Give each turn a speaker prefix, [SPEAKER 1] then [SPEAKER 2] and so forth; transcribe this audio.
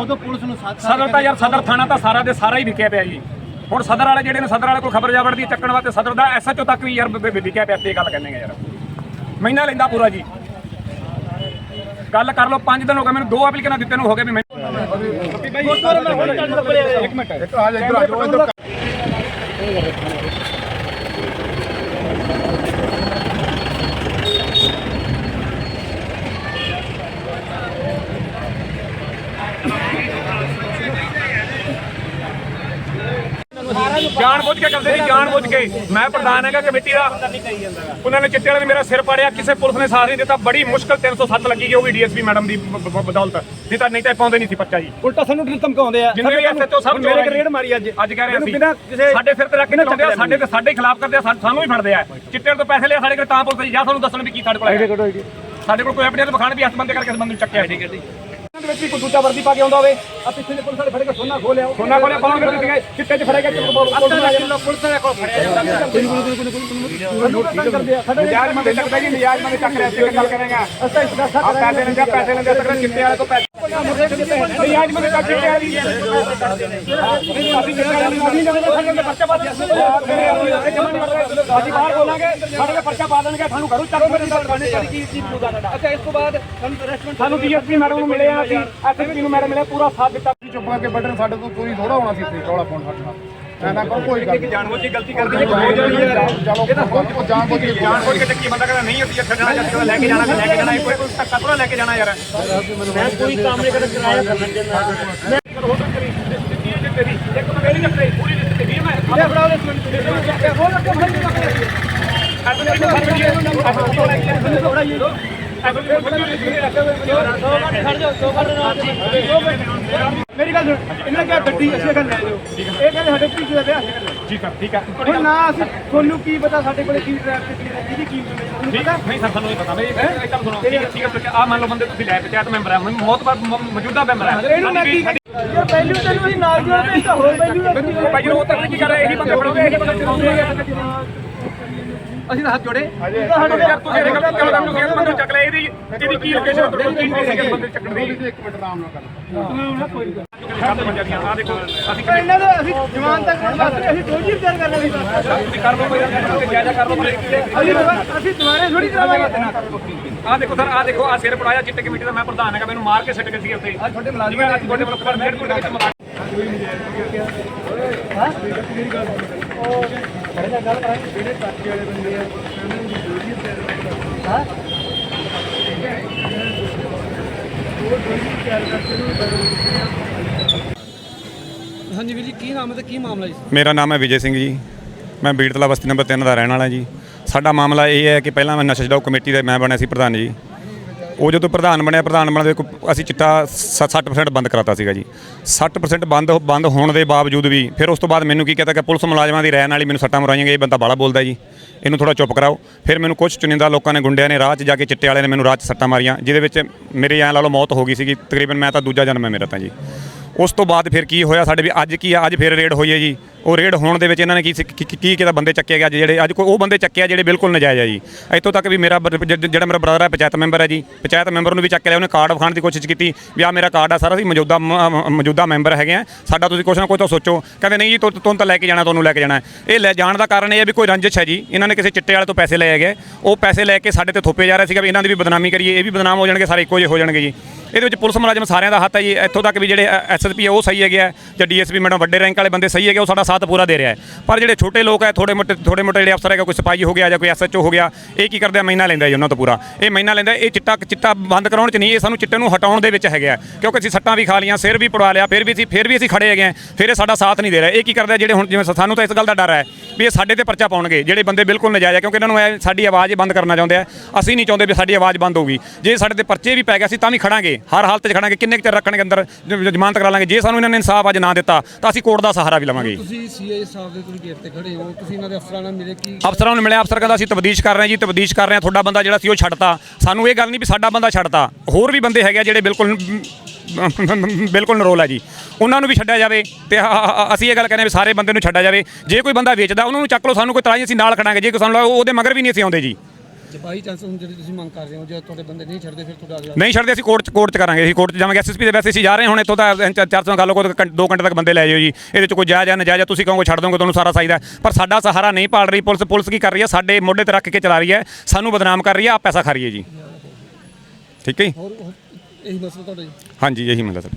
[SPEAKER 1] ਉਦੋਂ ਪੁਲਿਸ ਨੂੰ ਸਾਥ
[SPEAKER 2] ਸਦਰ ਤਾਂ ਯਾਰ ਸਦਰ ਥਾਣਾ ਤਾਂ ਸਾਰਾ ਦੇ ਸਾਰਾ ਹੀ ਵਿਕਿਆ ਪਿਆ ਜੀ। ਹੁਣ ਸਦਰ ਵਾਲੇ ਜਿਹੜੇ ਨੇ ਸਦਰ ਵਾਲੇ ਕੋਲ ਖਬਰ ਜਾਵੜਦੀ ਚੱਕਣ ਵਾਸਤੇ ਸਦਰ ਦਾ ਐਸਐਚਓ ਤੱਕ ਵੀ ਯਾਰ ਵਿਕਿਆ ਪਿਆ ਤੇ ਗੱਲ ਕਹਿੰਦੇ ਆ ਯਾਰ। ਮਹੀਨਾ ਲੈਂਦਾ ਪੂਰਾ ਜੀ। ਗੱਲ ਕਰ ਲਓ 5 ਦਿਨ ਹੋ ਗਏ ਮੈਨੂੰ ਦੋ ਐਪਲੀਕੇਸ਼ਨਾਂ ਦਿੱਤੇ ਨੂੰ ਹੋ ਗਏ ਵੀ ਮੈਨੂੰ ਇੱਕ ਮਿੰਟ
[SPEAKER 3] ਇੱਕ ਆ ਜਾ ਇੱਧਰ ਆ ਜਾਓ ਇੱਧਰ
[SPEAKER 2] ਜਾਣ ਬੁੱਝ ਕੇ ਕਰਦੇ ਜੀ ਜਾਣ ਬੁੱਝ ਕੇ। ਮੈਂ ਪ੍ਰਧਾਨ ਹੈਗਾ ਕਮੇਟੀ ਦਾ। ਉਹਨਾਂ ਨੇ ਚਿੱਟੇ ਵਾਲੇ ਨੇ ਮੇਰਾ ਸਿਰ ਪਾੜਿਆ ਕਿਸੇ ਪੁਲਿਸ ਨੇ ਸਾਥ ਨਹੀਂ ਦਿੱਤਾ। ਬੜੀ ਮੁਸ਼ਕਲ 307 ਲੱਗੀ ਗਈ ਉਹ ਵੀ ਡੀਐਸਪੀ ਮੈਡਮ ਦੀ ਬਦੌਲਤ। ਨਹੀਂ ਤਾਂ ਨਹੀਂ ਤਾਂ ਪਾਉਂਦੇ ਨਹੀਂ ਸੀ ਪੱਚਾ ਜੀ।
[SPEAKER 1] ਉਲਟਾ ਸਾਨੂੰ ਡਰਿਲ ਧਮਕਾਉਂਦੇ ਆ।
[SPEAKER 2] ਜਿੰਨੇ ਵੀ ਐਸਐਚਓ ਸਭ
[SPEAKER 1] ਮੇਰੇ ਗ੍ਰੇਡ ਮਾਰੀ ਅੱਜ।
[SPEAKER 2] ਅੱਜ ਕਹਿ ਰਹੇ ਸੀ ਸਾਡੇ ਸਿਰ ਤੇ ਰੱਖ ਕੇ ਚਲਾਉਂਦੇ ਆ ਸਾਡੇ ਤੇ ਸਾਡੇ ਖਿਲਾਫ ਕਰਦੇ ਆ ਸਾਨੂੰ ਵੀ ਫੜਦੇ ਆ। ਚਿੱਟੇ ਤੋਂ ਪੈਸੇ ਲਿਆ ਸਾਡੇ ਕੋਲ ਤਾਂ ਪੁਲਿਸ ਜਾਂ। ਸਾਨੂੰ ਦੱਸਣ ਵੀ ਕੀ ਸਾਡੇ ਕੋਲ ਹੈ ਸਾਡੇ ਕੋਲ ਕੋਈ ਐਵੀਡੈਂਸ ਵਿਖਾਣ ਵੀ ਇਸ ਬੰਦੇ ਕਰਕੇ ਬੰਦੇ ਨੂੰ ਚੱਕਿਆ। ਹੈ ਗੱਡੀ ਦੇ ਵਿੱਚ ਵੀ ਕੋਈ ਦੂਜਾ ਵਰਦੀ ਪਾ ਕੇ ਆਉਂਦਾ ਹੋਵੇ ਆ ਪਿੱਛੇ ਦੇ ਪੁਲਿਸ ਵਾਲੇ ਫੜ ਕੇ ਸੋਨਾ ਖੋਲਿਆ ਸੋਨਾ ਖੋਲਿਆ ਸੀਗੇ ਚਿੱਟੇ 'ਚ ਫੜਿਆ ਗਿਆ ਪੁਲਿਸ ਵਾਲੇ ਕੋਲ ਫੜਿਆ ਜਾਂਦਾ ਨਿਆਜ ਮੰਦੇ ਲੱਗਦਾ ਜੀ ਨਿਆਜ ਮੰਦੇ ਚੱਕ ਰਿਹਾ ਸੀ ਗੱਲ ਕਰਾਂਗਾ ਆ ਪੈਸੇ ਲੈਂਦੇ ਪੈਸੇ ਤੱਕ ਚਿੱਟੇ ਵਾਲੇ ਤੋਂ ਪੈਸੇ ਨਿਆਜ ਮੰਦੇ ਚੱਕ ਚਿੱਟੇ ਵਾਲੀ ਅਸੀਂ ਚਿੱਟੇ ਵਾਲੇ ਨੂੰ ਅਸੀਂ ਨਵੇਂ ਸਾਡੇ ਦੇ ਪਰਚਾ ਅਸੀਂ ਬਾਹਰ ਬੋਲਾਂਗੇ ਸਾਡੇ ਦੇ ਪਰਚਾ ਪਾ ਦੇਣਗੇ ਸਾਨੂੰ ਘਰੋਂ ਚੱਕ ਮੇਰੇ ਨਾਲ ਕਰਨੇ ਕਦੀ ਕੀ ਚੀਜ਼ ਪੂਰਾ ਸਾਡਾ ਅੱਛਾ ਇਸ ਤੋਂ ਬਾਅਦ ਸਾਨੂੰ ਡੀਐਸਪੀ ਮੈਡਮ ਨੂੰ ਮਿਲੇ ਆ, ਅਸੀਂ ਐਸਐਸਪੀ ਨੂੰ ਮੈਡਮ ਮਿਲੇ, ਪੂਰਾ ਸਾਥ ਦਿੱਤਾ।
[SPEAKER 3] ਚੁੱਪ ਕਰਕੇ ਬਟਨ ਸਾਡੇ ਤੋਂ ਕੋਈ ਥੋੜਾ ਹੋਣਾ ਸੀ ਇੱਥੇ ਰੌਲਾ ਪਾਉਣ ਸਾਡੇ ਨਾਲ। ਐਨਾ ਕਰੋ ਕੋਈ ਗੱਲ ਨਹੀਂ।
[SPEAKER 2] ਜਾਣਬੁੱਝ ਕੇ ਗਲਤੀ ਕਰਦੀ ਹੈ ਹੋ ਜਾਣੀ ਹੈ
[SPEAKER 3] ਚਲੋ ਉਹ ਜਾਣ ਬੁੱਝ ਕੇ
[SPEAKER 2] ਜਾਣ ਬੁੱਝ ਕੇ ਚੱਕੀ ਬੰਦਾ ਕਹਿੰਦਾ ਨਹੀਂ ਅਸੀਂ ਛੱਡਣਾ ਜਾਂ ਅਸੀਂ ਲੈ ਕੇ ਜਾਣਾ ਲੈ ਕੇ ਜਾਣਾ ਕੋਈ ਕੋਈ ਧੱਕਾ ਥੋੜਾ ਲੈ ਕੇ ਜਾਣਾ ਯਾਰ। ਮੈਂ ਕੋਈ ਕੰਮ ਨਹੀਂ ਕਰਦਾ ਕਿਰਾਇਆ ਕਰਨਾ ਚਾਹੁੰਦਾ ਮੈਂ ਹੋ ਸਕਦੀ ਤੇਰੀ ਇੱਕ ਮੈਂ ਮੇਰੀ ਚੱਕਰੀ ਪੂਰੀ ਦਿੱਤੀ ਦੀ ਮੈਂ। ਆ ਫੜਾ ਲੈ ਹੋਰ ਅੱਗੇ ਫੜ ਕੇ ਰੱਖ
[SPEAKER 1] ਮੇਰੀ ਗੱਲ ਸੁਣ ਇਹਨਾਂ ਕਿਹਾ ਗੱਡੀ ਅਸੀਂ ਗੱਲ ਲੈ ਜਾਓ ਇਹ ਕਹਿੰਦੇ ਸਾਡੇ ਪਿੱਛੇ ਦਾ ਵਿਆਹ
[SPEAKER 2] ਠੀਕ ਹੈ ਠੀਕ ਹੈ
[SPEAKER 1] ਹੁਣ ਨਾ ਅਸੀਂ ਤੁਹਾਨੂੰ ਕੀ ਪਤਾ ਸਾਡੇ ਕੋਲੇ ਕੀ ਡਰਾਈਵ ਕਿਹਦੀ ਕੀ ਤੁਹਾਨੂੰ
[SPEAKER 2] ਠੀਕ ਹੈ ਨਹੀਂ ਸਰ ਸਾਨੂੰ ਨਹੀਂ ਪਤਾ। ਮੈਂ ਇਹ ਤਾਂ ਸੁਣੋ। ਠੀਕ ਹੈ ਠੀਕ ਹੈ ਆ। ਮੰਨ ਲਓ ਬੰਦੇ ਤੁਸੀਂ ਲੈ ਪੰਚਾਇਤ ਮੈਂਬਰ ਮੈਂ ਬਹੁਤ ਵਾਰ ਮੌਜੂਦਾ ਮੈਂਬਰ ਹੈ
[SPEAKER 1] ਇਹਨੂੰ ਮੈਂ ਕੀ ਯਾਰ ਪਹਿਲੂ ਤੈਨੂੰ ਅਸੀਂ ਨਾਲ ਜੋੜ ਕੇ ਤਾਂ ਹੋਰ ਪਹਿਲੂ ਦਾ ਕੀ
[SPEAKER 2] ਭਾਈ ਉਹ ਤਾਂ ਕੀ ਕਰ ਰਹੇ? ਇਹੀ ਬੰਦੇ ਫੜੋਗੇ ਇਹੀ ਬੰਦੇ ਚਲਾਉਂਦੇ
[SPEAKER 1] ਅਸੀਂ ਤਾਂ ਹੱਥ ਜੋੜੇ।
[SPEAKER 2] ਸਾਡੇ ਯਾਰ ਤੁਸੀਂ ਇਹ ਗੱਲ ਕਿਉਂ ਤੁਹਾਨੂੰ ਕਿਹਾ ਬੰਦੇ ਚੱਕ ਲੈ ਇਹਦੀ ਇਹਦੀ ਕੀ ਲੋਕੇਸ਼ਨ ਤੁਹਾਡੀ ਕੀ ਸੀ ਬੰਦੇ ਚੱਕਣ ਦੀ।
[SPEAKER 3] ਇੱਕ ਮਿੰਟ ਆਰਾਮ ਨਾਲ ਕਰ।
[SPEAKER 2] ਸੱਤ ਬੰਦਿਆਂ ਦੀਆਂ ਆ ਦੇਖੋ ਅਸੀਂ
[SPEAKER 1] ਇਹਨਾਂ ਦਾ ਅਸੀਂ ਜਵਾਨ ਤੱਕ ਵਾਸਤੇ ਅਸੀਂ ਦੋਜੀ ਵਿਚਾਰ ਕਰਨਾ ਸੀ
[SPEAKER 2] ਤੁਸੀਂ ਕਰ ਲਓ ਕੋਈ ਗੱਲ ਜਾਇਜ਼ਾ ਕਰ ਲਓ
[SPEAKER 1] ਅਸੀਂ ਅਸੀਂ ਦੁਬਾਰੇ ਥੋੜੀ ਕਰਾਵਾਂਗੇ।
[SPEAKER 2] ਆ ਦੇਖੋ ਸਰ ਆ ਦੇਖੋ ਆ ਸਿਰ ਪੜਾਇਆ ਚਿੱਟੇ ਕਮੇਟੀ ਦਾ ਮੈਂ ਪ੍ਰਧਾਨ ਹੈਗਾ ਮੈਨੂੰ ਮਾਰ ਕੇ ਸਿੱਟ ਕੇ ਸੀ ਉੱਥੇ। ਤੁਹਾਡੇ ਮੁਲਾਜ਼ਮ ਅੱਜ ਤੁਹਾਡੇ ਵੱਲੋਂ ਪਰ ਫੁੱਟ ਦੇ ਵਿੱਚ ਮਾਰ
[SPEAKER 1] ਹਾਂਜੀ ਵੀਰ ਜੀ, ਕੀ ਨਾਮ ਹੈ ਤੇ ਕੀ ਮਾਮਲਾ ਜੀ?
[SPEAKER 4] ਮੇਰਾ ਨਾਮ ਹੈ ਵਿਜੇ ਸਿੰਘ ਜੀ। ਮੈਂ ਬੀੜਤਲਾ ਬਸਤੀ ਨੰਬਰ 3 ਦਾ ਰਹਿਣ ਵਾਲਾ ਜੀ। ਸਾਡਾ ਮਾਮਲਾ ਇਹ ਹੈ ਕਿ ਪਹਿਲਾਂ ਮੈਂ ਨਸ਼ਾ ਛਡਾਊ ਕਮੇਟੀ ਦਾ ਮੈਂ ਬਣਿਆ ਸੀ ਪ੍ਰਧਾਨ ਜੀ। ਉਹ ਜਦੋਂ ਪ੍ਰਧਾਨ ਬਣਿਆ, ਪ੍ਰਧਾਨ ਬਣਦੇ ਅਸੀਂ ਚਿੱਟਾ ਸ- 60% ਬੰਦ ਕਰਾਤਾ ਸੀਗਾ ਜੀ। 60% ਬੰਦ ਬੰਦ ਹੋਣ ਦੇ ਬਾਵਜੂਦ ਵੀ ਫਿਰ ਉਸ ਤੋਂ ਬਾਅਦ ਮੈਨੂੰ ਕੀ ਕਹਤਾ ਕਿ ਪੁਲਿਸ ਮੁਲਾਜ਼ਮਾਂ ਦੀ ਰਹਿ ਨਾਲ ਹੀ ਮੈਨੂੰ ਸੱਟਾਂ ਮਰਾਈਆਂ ਗਏ ਇਹ ਬੰਦਾ ਬਾਲਾ ਬੋਲਦਾ ਜੀ। ਇਹਨੂੰ ਥੋੜਾ ਚੁੱਪ ਕਰਾਓ। ਫਿਰ ਮੈਨੂੰ ਕੁਝ ਚੁਣਿੰਦਾ ਲੋਕਾਂ ਨੇ, ਗੁੰਡਿਆਂ ਨੇ ਰਾਹ 'ਚ ਜਾ ਕੇ ਚਿੱਟੇ ਵਾਲਿਆਂ ਨੇ ਮੈਨੂੰ ਰਾਹ 'ਚ ਸੱਟਾਂ ਮਾਰੀਆਂ, ਜਿਹਦੇ ਵਿੱਚ ਮੇਰੇ ਐਂ ਲਾ ਲਓ ਮੌਤ ਹੋ ਗਈ ਸੀਗੀ। ਤਕਰੀਬਨ ਮੈਂ ਤਾਂ ਦੂਜਾ ਜਨਮ ਹੈ ਮੇਰਾ ਤਾਂ ਜੀ। ਉਸ ਤੋਂ ਬਾਅਦ ਫਿਰ ਕੀ ਹੋਇਆ ਸਾਡੇ ਵੀ ਅੱਜ ਕੀ ਆ, ਅੱਜ ਫਿਰ ਰੇਡ ਹੋਈ ਹੈ ਜੀ। ਉਹ ਰੇਡ ਹੋਣ ਦੇ ਵਿੱਚ ਇਹਨਾਂ ਨੇ ਕੀ ਸੀ- ਕੀ- ਕੀ ਕਿਹਦਾ ਬੰਦੇ ਚੱਕੇ ਗਿਆ ਜਿਹੜੇ, ਅੱਜ ਕੋਈ ਉਹ ਬੰਦੇ ਚੱਕਿਆ ਜਿਹੜੇ ਬਿਲਕੁਲ ਨਜਾਇਜ਼ ਆ ਜੀ। ਇੱਥੋਂ ਤੱਕ ਵੀ ਮੇਰਾ ਬ- ਜ- ਜਿਹੜਾ ਮੇਰਾ ਬ੍ਰਦਰ ਹੈ ਪੰਚਾਇਤ ਮੈਂਬਰ ਹੈ ਜੀ। ਪੰਚਾਇਤ ਮੈਂਬਰ ਨੂੰ ਵੀ ਚੱਕ ਲਿਆ, ਉਹਨੇ ਕਾਰਡ ਵਿਖਾਉਣ ਦੀ ਕੋਸ਼ਿਸ਼ ਕੀਤੀ ਵੀ ਆ ਮੇਰਾ ਕਾਰਡ ਆ, ਸਾਰਾ ਅਸੀਂ ਮੌਜੂਦਾ ਮ- ਮ- ਮੌਜੂਦਾ ਮੈਂਬਰ ਹੈਗੇ ਆ। ਸਾਡਾ ਤੁਸੀਂ ਕੁਛ ਨਾ ਕੁਛ ਤਾਂ ਸੋਚੋ। ਕਹਿੰਦੇ ਨਹੀਂ ਜੀ, ਤੁ- ਤੁਹਾਨੂੰ ਤਾਂ ਲੈ ਕੇ ਜਾਣਾ, ਤੁਹਾਨੂੰ ਲੈ ਕੇ ਜਾਣਾ। ਇਹ ਲੈ ਜਾਣ ਦਾ ਕਾਰਨ ਇਹ ਹੈ ਵੀ ਕੋਈ ਰੰਜਿਸ਼ ਹੈ ਜੀ। ਇਹਨਾਂ ਨੇ ਕਿਸੇ ਚਿੱਟੇ ਵਾਲੇ ਤੋਂ ਪੈਸੇ ਲਏ ਹੈਗੇ। ਉਹ ਪੈਸੇ ਲੈ ਕੇ ਸਾਡੇ ਤੇ ਥੋਪੇ ਜਾ ਰਹੇ ਸੀਗਾ ਵੀ ਇਹਨਾਂ ਦੀ ਵੀ ਬਦਨਾਮੀ ਕਰੀਏ, ਇਹ ਵੀ ਬਦਨਾਮ ਹੋ ਜਾਣਗੇ, ਸਾਰੇ ਇੱਕੋ ਜਿਹੇ ਹੋ ਜਾਣਗੇ ਜੀ। ਇਹਦੇ ਵਿੱਚ ਪੁਲਿਸ ਮੁਲਾਜ਼ਮ ਸਾਰਿਆਂ ਦਾ ਹੱਥ ਹੈ ਜੀ। ਇੱਥੋਂ ਤੱਕ ਵੀ ਜਿਹੜੇ ਐਸਐਸਪੀ ਹੈ, ਉਹ ਸਹੀ ਹੈਗੇ ਆ। ਜਾਂ ਡੀਐਸਪੀ ਮੈਡਮ ਵੱਡੇ ਰੈਂਕ ਵਾਲੇ ਬੰਦੇ ਸਹੀ ਹੈਗੇ ਉਹ ਸਾਡਾ ਸਾਥ ਪੂਰਾ ਦੇ ਰਿਹਾ ਹੈ। ਪਰ ਜਿਹੜੇ ਛੋਟੇ ਲੋਕ ਹੈ ਥੋੜੇ ਮੋਟੇ ਥੋੜੇ ਮੋਟੇ ਜਿਹੜੇ ਅਫਸਰ ਹੈਗਾ, ਕੋਈ ਸਿਪਾਹੀ ਹੋ ਗਿਆ ਜਾਂ ਕੋਈ ਐਸਐਚਓ ਹੋ ਗਿਆ, ਇਹ ਕੀ ਕਰਦੇ ਆ? ਮਹੀਨਾ ਲੈਂਦਾ ਜੀ ਉਹਨਾਂ ਤੋਂ ਪੂਰਾ। ਇਹ ਮਹੀਨਾ ਲੈਂਦਾ, ਇਹ ਚਿੱਟਾ ਚਿੱਟਾ ਬੰਦ ਕਰਾਉਣ ਚ ਨਹੀਂ, ਇਹ ਸਾਨੂੰ ਚਿੱਟੇ ਨੂੰ ਹਟਾਉਣ ਦੇ ਵਿੱਚ ਹੈਗਾ ਕਿਉਂਕਿ ਅਸੀਂ ਸੱਟਾਂ ਵੀ ਖਾ ਲੀਆਂ ਸਿਰ ਵੀ ਪੜਵਾ ਲਿਆ, ਫਿਰ ਵੀ ਅਸੀਂ, ਫਿਰ ਵੀ ਅਸੀਂ ਖੜੇ ਹੈਗੇ ਆ, ਫਿਰ ਇਹ ਸਾਡਾ ਸਾਥ ਨਹੀਂ ਦੇ ਰਿਹਾ। ਇਹ ਕੀ ਕਰਦੇ ਜਿਹੜੇ ਹੁਣ ਜਿਵੇਂ ਸਾਨੂੰ ਤਾਂ ਇਸ ਗੱਲ ਦਾ ਡਰ ਹੈ ਵੀ ਇਹ ਸਾਡੇ ਤੇ ਪਰਚਾ ਪਾਉਣਗੇ, ਜਿਹੜੇ ਬੰਦੇ ਬਿਲਕੁਲ ਨਜਾਇਜ਼ ਆ, ਕਿਉਂਕਿ ਇਹਨਾਂ ਨੂੰ ਇਹ ਸਾਡੀ ਆਵਾਜ਼ ਹੀ ਬੰਦ ਕਰਨਾ ਚਾਹੁੰਦੇ ਆ। ਅਸੀਂ ਨਹੀਂ ਚਾਹੁੰਦੇ ਵੀ ਸਾਡੀ ਆਵਾਜ਼ ਬੰਦ ਹੋਊਗੀ। ਜੇ ਸਾਡੇ ਤੇ ਪਰਚੇ ਵੀ ਪੈ ਗਏ, ਅਸੀਂ ਤਾਂ ਵੀ ਖੜਾਂਗੇ। ਹਰ ਹਾਲਤ 'ਚ ਖੜਾਂਗੇ ਕਿੰਨੇ ਕੁ ਚਿਰ ਰੱਖਣਗੇ ਅੰਦਰ ਜ- ਜ਼ਮਾਨਤ ਕਰਾ ਲਾਂਗੇ। ਜੇ ਸਾਨੂੰ ਇਹਨਾਂ ਨੇ ਇਨਸਾਫ ਅੱਜ ਨਾ ਦਿੱਤਾ ਤਾਂ ਅਸੀਂ ਕੋਰਟ ਦਾ ਸਹਾਰਾ ਵੀ ਲਵਾਂਗੇ।
[SPEAKER 5] ਤੁਸੀਂ ਸੀਆਈ ਸਾਹਿਬ ਦੇ ਤੁਸੀਂ ਗੇਟ ਤੇ ਖੜੇ ਹੋ ਤੁਸੀਂ ਇਹਨਾਂ ਦੇ ਅਫਸਰਾਂ ਨਾਲ ਮਿਲੇ ਕੀ?
[SPEAKER 4] ਅਫਸਰਾਂ ਨੂੰ ਮਿਲਿਆ ਅਫਸਰ ਕਹਿੰਦਾ ਅਸੀਂ ਤਬਦੀਸ਼ ਕਰ ਰਹੇ ਹਾਂ ਜੀ ਤਬਦੀਸ਼ ਕਰ ਰਹੇ ਹਾਂ ਤੁਹਾਡਾ ਬੰਦਾ ਜਿਹੜਾ ਸੀ ਉਹ ਛੱਡਤਾ। ਸਾਨੂੰ ਇਹ ਗੱਲ ਨਹੀਂ ਵੀ ਸਾਡਾ ਬੰਦਾ ਛੱਡਤਾ। ਹੋਰ ਵੀ ਬੰਦੇ ਹੈਗੇ ਆ ਜਿਹੜੇ ਬਿਲਕੁਲ ਬਿਲਕੁਲ ਨਰੋਲ ਹੈ ਜੀ। ਉਹਨਾਂ ਨੂੰ ਵੀ ਛੱਡਿਆ ਜਾਵੇ ਤੇ ਆ- ਆ- ਆ- ਅਸੀਂ ਇਹ ਗੱਲ ਕਹਿੰਦੇ ਹਾਂ ਵੀ ਸਾਰੇ ਬੰਦੇ ਨੂੰ ਛੱਡਿਆ ਜਾਵੇ। ਜੇ ਕੋਈ ਬੰਦਾ ਵੇਚਦਾ ਉਹਨਾਂ ਨੂੰ ਚੱਕ ਲਓ ਸਾਨੂੰ ਕੋਈ ਤਰਾਈ ਅਸੀਂ ਨਾਲ ਖੜਾਂਗੇ। ਜੇ ਕੋਈ ਸਾਨੂੰ ਲੱਗਦਾ ਉਹਦੇ ਮਗਰ ਵੀ ਨਹੀਂ ਅਸੀਂ ਆਉਂਦੇ ਜੀ।
[SPEAKER 5] ਜੇ ਬਾਈ ਚਾਂਸ ਹੁਣ ਜਿਹੜੀ ਤੁਸੀਂ ਮੰਗ ਕਰ ਰਹੇ ਹੋ ਜੇ ਤੁਹਾਡੇ ਬੰਦੇ ਨਹੀਂ ਛੱਡਦੇ ਫਿਰ ਤੁਹਾਡਾ ਅਗਲਾ
[SPEAKER 4] ਨਹੀਂ ਛੱਡਦੇ ਅਸੀਂ ਕੋਰਟ ਚ ਕੋਰਟ ਚ ਕਰਾਂਗੇ ਅਸੀਂ ਕੋਰਟ ਚ ਜਾਵਾਂਗੇ। ਐਸਐਸਪੀ ਦੇ ਵੈਸੇ ਅਸੀਂ ਜਾ ਰਹੇ ਹੁਣ ਇੱਥੋਂ ਤਾਂ 400 ਗੱਲ ਕੋ 2 ਘੰਟੇ ਤੱਕ ਬੰਦੇ ਲੈ ਜਾਓ ਜੀ। ਇਹਦੇ ਚ ਕੋਈ ਜਾਇਜ਼ ਹੈ ਨਜਾਇਜ਼ ਤੁਸੀਂ ਕਹੋਗੇ ਛੱਡ ਦੋਗੇ ਤੁਹਾਨੂੰ ਸਾਰਾ ਚਾਹੀਦਾ ਪਰ ਸਾਡਾ ਸਹਾਰਾ ਨਹੀਂ ਪਾਲ ਰਹੀ। ਪੁਲਿਸ ਪੁਲਿਸ ਕੀ ਕਰ ਰਹੀ ਹੈ? ਸਾਡੇ ਮੋਢੇ ਤੇ ਰੱਖ ਕੇ ਚਲਾ ਰਹੀ ਹੈ। ਸਾਨੂੰ ਬਦਨਾਮ ਕਰ ਰਹੀ ਹੈ। ਆਪ ਪੈਸਾ ਖਾ ਰਹੀ ਹੈ ਜੀ। ਠੀਕ ਹੈ ਜੀ?
[SPEAKER 5] ਹੋਰ ਇਹੀ ਮਸਲਾ ਤੁਹਾਡਾ ਜੀ।
[SPEAKER 4] ਹਾਂਜੀ ਇਹੀ ਮਿਲਦਾ ਸਰ।